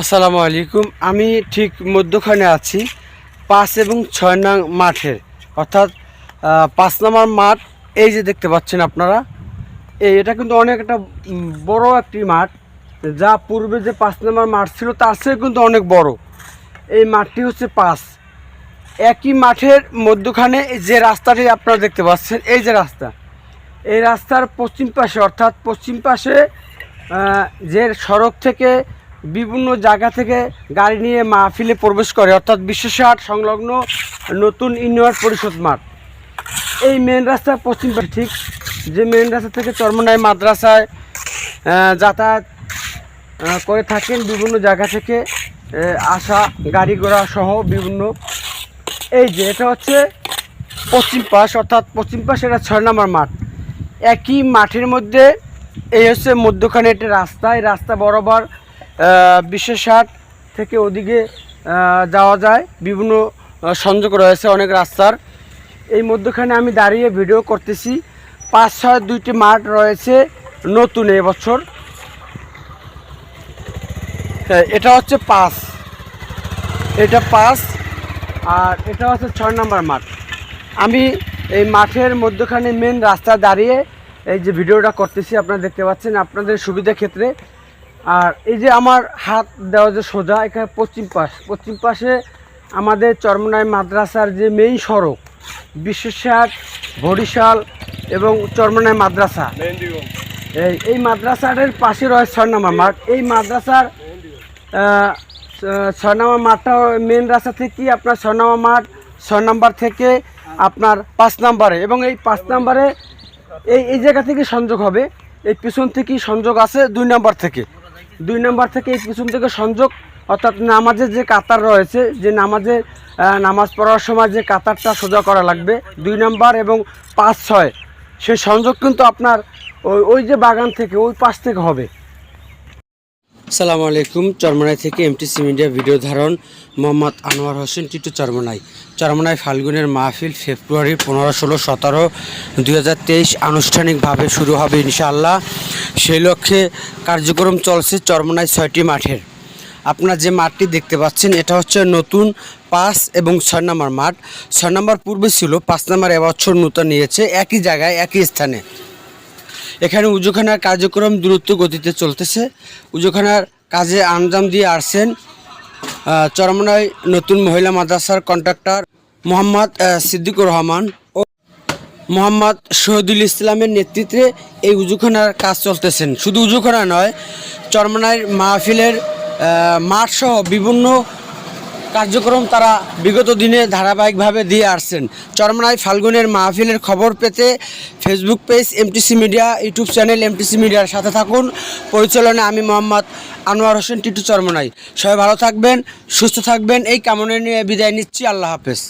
আসসালামু আলাইকুম। আমি ঠিক মধ্যখানে আছি, পাঁচ এবং ছয় নং মাঠের অর্থাৎ পাঁচ নম্বর মাঠ, এই যে দেখতে পাচ্ছেন আপনারা, এই এটা কিন্তু অনেক একটা বড় একটি মাঠ। যা পূর্বে যে পাঁচ নম্বর মাঠ ছিল, তার চেয়ে কিন্তু অনেক বড়। এই মাঠটি হচ্ছে পাঁচ। একই মাঠের মধ্যখানে যে রাস্তাটি আপনারা দেখতে পাচ্ছেন, এই যে রাস্তা। এই রাস্তার পশ্চিম পাশে, অর্থাৎ পশ্চিম পাশে যে সড়ক থেকে বিভিন্ন জায়গা থেকে গাড়ি নিয়ে মাহফিলে প্রবেশ করে, অর্থাৎ বিশ্বসাট সংলগ্ন নতুন ইউনিয়ন পরিষদ মাঠ। এই মেন রাস্তা পশ্চিম পাশে ঠিক যে মেন রাস্তা থেকে চরমনাই মাদ্রাসায় যাতায়াত করে থাকেন বিভিন্ন জায়গা থেকে আসা, গাড়ি ঘোড়া সহ বিভিন্ন। এই যে এটা হচ্ছে পশ্চিম পাশ, অর্থাৎ পশ্চিম পাশ এটা ছয় নম্বর মাঠ। একই মাঠের মধ্যে এই হচ্ছে মধ্যখানে একটি রাস্তা, এই রাস্তা বরাবর বিশ্বষাট থেকে ওদিকে যাওয়া যায়। বিভিন্ন সংযোগ রয়েছে অনেক রাস্তার। এই মধ্যখানে আমি দাঁড়িয়ে ভিডিও করতেছি। পাঁচ ছয় দুইটি মাঠ রয়েছে নতুন এবছর হ্যাঁ, এটা হচ্ছে পাঁচ। এটা পাঁচ আর এটা হচ্ছে ছয় নম্বর মাঠ। আমি এই মাঠের মধ্যখানে মেন রাস্তা দাঁড়িয়ে এই যে ভিডিওটা করতেছি আপনারা দেখতে পাচ্ছেন। আপনাদের সুবিধা ক্ষেত্রে আর এই যে আমার হাত দেওয়া যে সোজা এখানে পশ্চিম পাশ। পশ্চিম পাশে আমাদের চরমনাই মাদ্রাসার যে মেইন সড়ক বিশ্বসাট বরিশাল এবং চরমনাই মাদ্রাসা। এই এই মাদ্রাসাটার পাশে রয়েছে ছয় নম্বর মাঠ। এই মাদ্রাসার আহ, ছয় নম্বর মাঠটা মেন রাস্তা থেকে আপনার ছয় নম্বর মাঠ ছয় নম্বর থেকে আপনার পাঁচ নম্বরে এবং এই পাঁচ নম্বরে এই এই জায়গা থেকে সংযোগ হবে। এই পিছন থেকেই সংযোগ আছে দুই নম্বর থেকে। দুই নম্বর থেকে এই পিছন থেকে সংযোগ, অর্থাৎ নামাজের যে কাতার রয়েছে, যে নামাজে নামাজ পড়ার সময় যে কাতারটা সোজা করা লাগবে, দুই নম্বর এবং পাঁচ ছয়, সেই সংযোগ কিন্তু আপনার ওই ওই যে বাগান থেকে, ওই পাশ থেকে হবে। আসসালামু আলাইকুম, চরমনাই থেকে এমটিসি মিডিয়া ভিডিও ধারণ, মোহাম্মদ আনোয়ার হোসেন, টিটু চরমনাই। চরমনাই ফাল্গুনের মাহফিল ফেব্রুয়ারি পনেরো, ষোলো, সতেরো, দুই আনুষ্ঠানিকভাবে শুরু হবে ইনশাআল্লাহ। সেই লক্ষ্যে কার্যক্রম চলছে চরমনাই ছয়টি মাঠের। আপনার যে মাঠটি দেখতে পাচ্ছেন, এটা হচ্ছে নতুন পাঁচ এবং ছয় নম্বর মাঠ। ছয় নম্বর পূর্বে ছিল, পাঁচ নম্বর এবছর নূতন নিয়েছে, একই জায়গায়, একই স্থানে। এখানে উজুখানার কার্যক্রম দ্রুত গতিতে চলতেছে। উজুখানার কাজে আঞ্জাম দিয়ে আসছেন আহ, চরমনাই নতুন মহিলা মাদ্রাসার কন্ট্রাক্টর মোহাম্মদ সিদ্দিকুর রহমান ও মোহাম্মদ শহীদুল ইসলামের নেতৃত্বে এই উজুখানার কাজ চলতেছেন। শুধু উজুখানা নয় চরমনাইয়ের মাহফিলের মাঠসহ বিভিন্ন কার্যক্রম তারা বিগত দিনে ধারাবাহিকভাবে দিয়ে আসছেন। চরমনায় ফাল্গুনের মাহফিলের খবর পেতে Facebook page MTC media YouTube channel MTC মিডিয়ার সাথে থাকুন। পরিচালনা আমি মোহাম্মদ আনোয়ার হোসেন টিটু চরমনাই সবাই ভালো থাকবেন, সুস্থ থাকবেন। এই কামনা নিয়ে বিদায় নিচ্ছি। আল্লাহ হাফেজ।